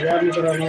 या मित्रांनो.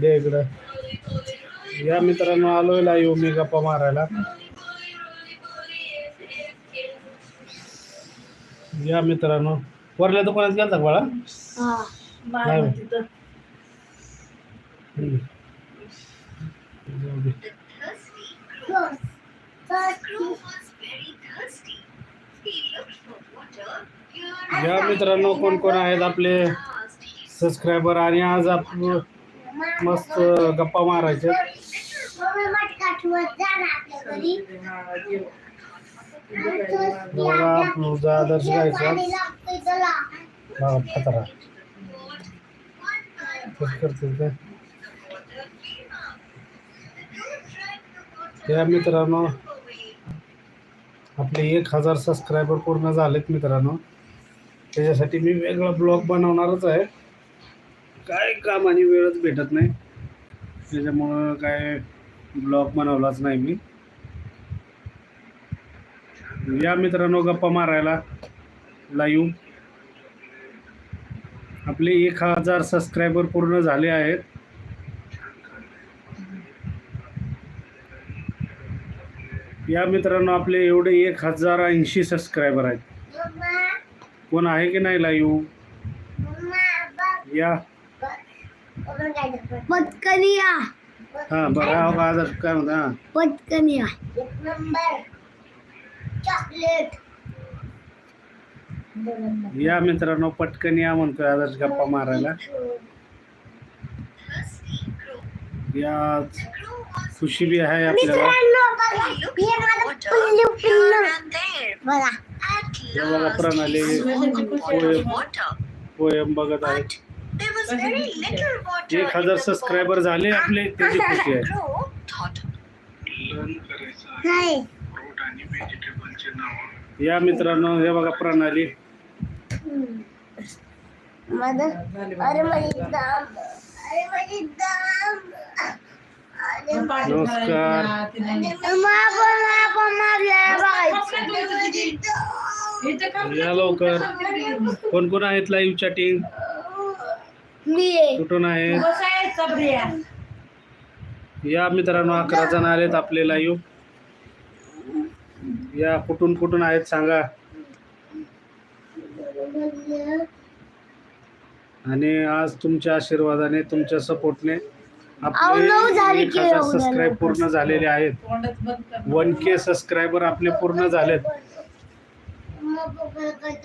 दे इकडं या मित्रांनो आलोय लाईव्ह मी गप्पा मारायला या मित्रांनो वरल्या दुकानात गेलता का बाळा तर, हम्म. जाऊ दे. या मित्रांनो कोण कोण आहेत आपले सबस्क्रायबर आणि आज आपण मस्त गप्पा मारायचे. बघा आपलं आदर्श गायचा. खतरा. कसं ते? या मित्रांनो आपले एक हजार सबस्क्रायबर पूर्ण झालेत मित्रांनो. त्याच्यासाठी मी वेगळा ब्लॉग बनवणारच आहे. काय काम आणि वेळच भेटत नाही. त्याच्यामुळं काय ब्लॉग बनवलाच नाही मी. या मित्रांनो गप्पा मारायला. लाईव्ह आपले एक हजार सबस्क्रायबर पूर्ण झाले आहेत. या मित्रांनो आपले एवढे एक हजार ऐंशी सबस्क्रायबर आहेत. कोण आहे की नाही लाईव्ह या. पटकनिया. हां बरं हा बघा आदर्श काय म्हणता हां. पटकनिया. चॉकलेट या मित्रांनो पटकन या म्हणतोय आदर्श गप्पा मारायला. या. खुशी बी आहे आपल्याला प्रणाली. पोयम. पोयम बघत आहेत एक हजार सबस्क्रायबर झाले आपले त्याची खुशी आहे. या मित्रांनो हे बघा प्रणाली. अरे नमस्कार. या लवकर. कोण कोण आहेत लाईव्ह चॅटिंग कुठून आहेत? आहे या मित्रांनो अकरा जण आलेत आपले लाईव्ह या कुठून कुठून आहेत सांगा. आणि आज तुमच्या आशीर्वादाने तुमच्या सपोर्टने आपले एक हजार सबस्क्राईब. पूर्ण झालेले आहेत. वन के सबस्क्रायबर आपले पूर्ण झालेत.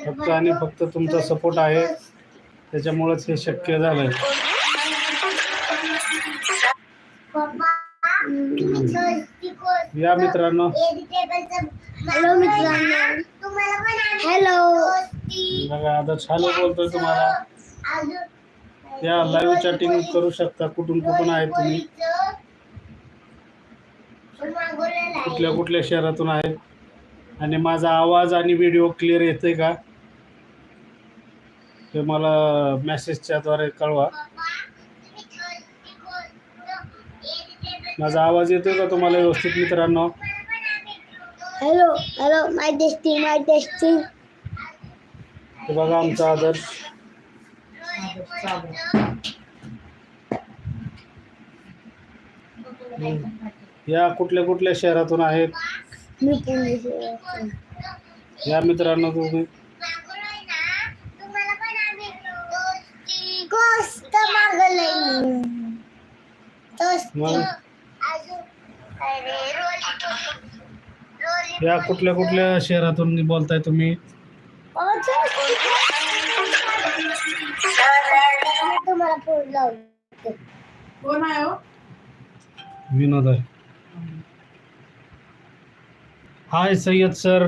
फक्त आणि फक्त तुमचा सपोर्ट आहे. त्याच्यामुळेच हे शक्य झालंय. या मित्रांनो. हॅलो मित्रांनो. हॅलो बघा आता छान बोलतोय तुम्हाला. या लाईव्ह चॅटिंग करू शकता. कुठून कुठून आहेत तुम्ही? कुठल्या कुठल्या शहरातून आहेत आणि माझा आवाज आणि व्हिडिओ क्लिअर येतोय का? ते मला मेसेजच्या द्वारे कळवा. माझा आवाज येतोय का तुम्हाला व्यवस्थित मित्रांनो? Hello hello my testing my testing हे बघा आमचा आदर्श. या कुठल्या कुठल्या शहरातून आहेत? मी पुणे शहरातून. या मित्रांनो तुम्ही? गोष्ट. मग? या कुठल्या कुठल्या शहरातून बोलताय तुम्ही? फोन लावतो कोण आहे हो? विनोद आहे. Hi Sayyad sir.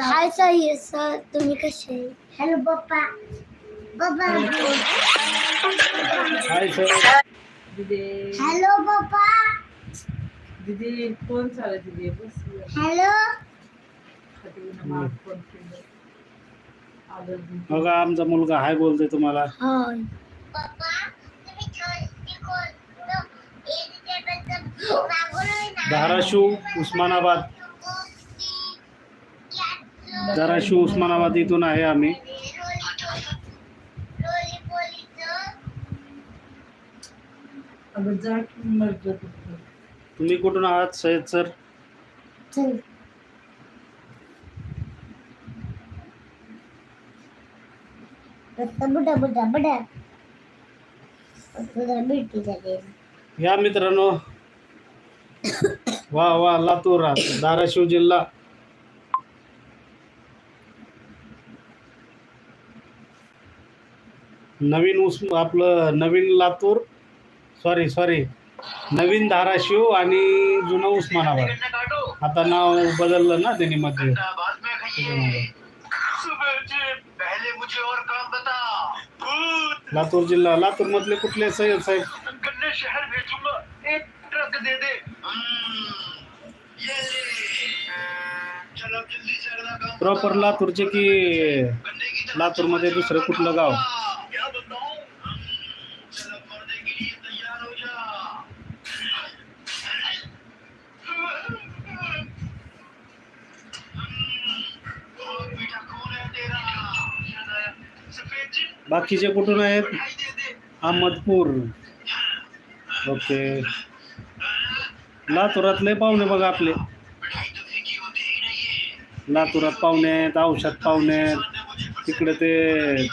Hi sir sir तुम्ही कसे हॅलो पप्पा. पप्पा हाय. सर. दिदी. हॅलो पप्पा. दिदी कोण चालत दिदी बस. हॅलो. केलं? दिदी. बघा आमचा मुलगा हाय बोलतोय तुम्हाला. धाराशिव उस्मानाबाद. धाराशिव उस्मानाबाद इथून आहे आम्ही. की तुम्ही कुठून आहात सय्यद सर? बुडा बुडा बुडा तुला भेटी झाली या मित्रांनो. वा वा लातूर धाराशिव जिल्हा. नवीन उस आपलं नवीन लातूर. सॉरी सॉरी नवीन धाराशिव आणि जुनं उस्मानाबाद. आता नाव बदललं ना त्यांनी मध्ये त्याच्यामुळे. पहले मुझे और काम बता भूत लातूर जिल्हा लातूर मधले कुठले सय्यद साहेब? शहर भेजूंगा एक ट्रक दे दे. प्रॉपर। लातूरचे की लातूरमध्ये दुसरं कुठलं गाव? बाकीचे कुठून आहेत? अहमदपूर. ओके. लातुरातले पाहुणे बघा आपले. लातुरात लातूरात पाहुणे आहेत औषध पाहुणे आहेत. तिकडे ते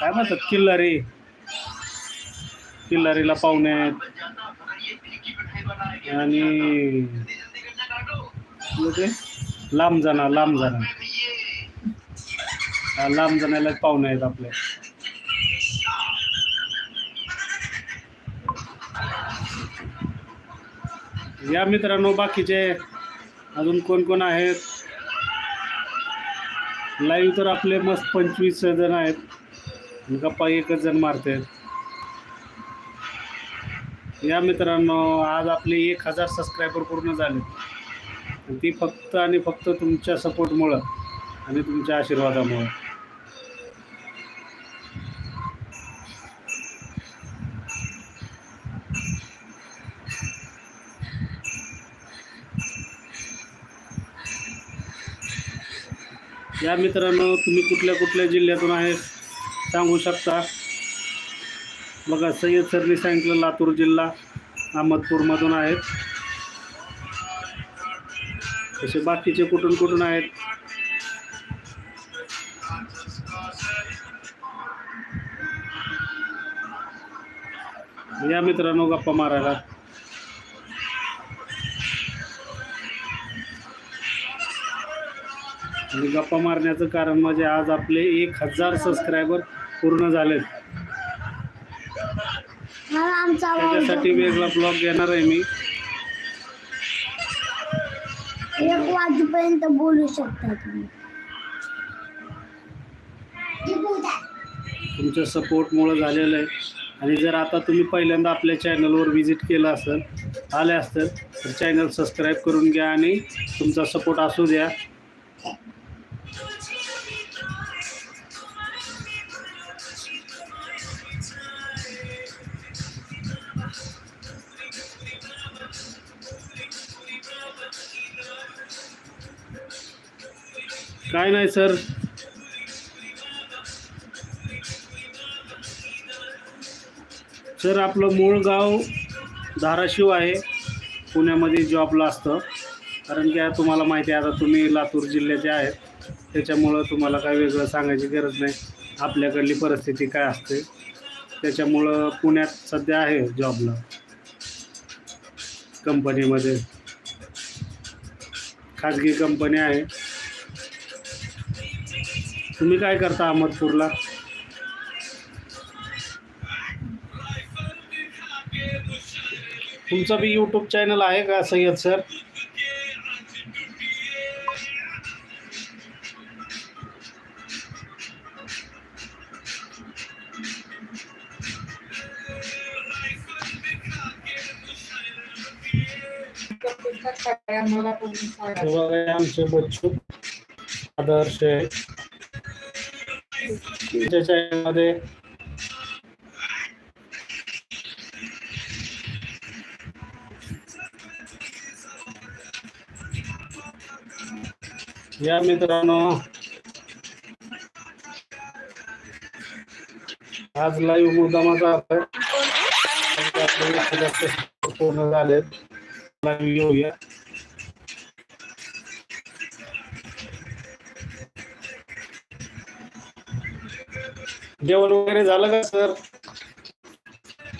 काय म्हणतात किल्लारी. किल्लारीला पाहुणे आहेत. आणि ते? लांब जाणार लांब जाणार. लांब जाण्याला पाहुणे आहेत आपले. या मित्रांनो बाकीचे अजून कोण कोण आहेत? लाईव्ह तर आपले मस्त पंचवीस जण आहेत. गप्पा एकच जण मारतात. या मित्रांनो आज आपले एक हजार सबस्क्रायबर पूर्ण झाले ती फक्त आणि फक्त तुमच्या सपोर्टमुळं आणि तुमच्या आशीर्वादामुळं. या मित्रांनो तुम्ही कुठल्या कुठल्या जिल्ह्यातून आहेत सांगू शकता. बघा सय्यद सरनी सांगितलं लातूर जिल्हा अहमदपूरमधून आहेत. तसे बाकीचे कुठून कुठून आहेत? या मित्रांनो गप्पा मारायला. आणि गप्पा मारण्याचं कारण म्हणजे आज आपले एक हजार सबस्क्रायबर पूर्ण झालेत. त्याच्यासाठी वेगळा ब्लॉग घेणार आहे मी. एक वाजेपर्यंत बोलू शकता तुम्ही. तुमच्या सपोर्टमुळं झालेलं आहे. आणि जर आता तुम्ही पहिल्यांदा आपल्या चॅनलवर व्हिजिट केलं असेल आले असतील तर चॅनल सबस्क्राईब करून घ्या आणि तुमचा सपोर्ट असू द्या. काय नाही सर. सर आपलं मूळ गाव धाराशिव आहे. पुण्यामध्ये जॉबला असतं. कारण की तुम्हाला माहिती आहे आता तुम्ही लातूर जिल्ह्याचे आहेत. त्याच्यामुळं तुम्हाला काय वेगळं सांगायची गरज नाही. आपल्याकडली परिस्थिती काय असते. त्याच्यामुळं पुण्यात सध्या आहे जॉबला कंपनीमध्ये खाजगी कंपनी आहे. तुम्ही काय करता अहमदपूरला? तुमचं बी यूट्यूब चॅनल आहे का सय्यद सर? आमचे बच्चू आदर्श त्याच्यामध्ये तुमच्या या मित्रांनो आज लाईव्ह मुद्दामाचा अर्थ जास्त पूर्ण झालेत. लाईव्ह येऊया जेवण वगैरे झालं का सर?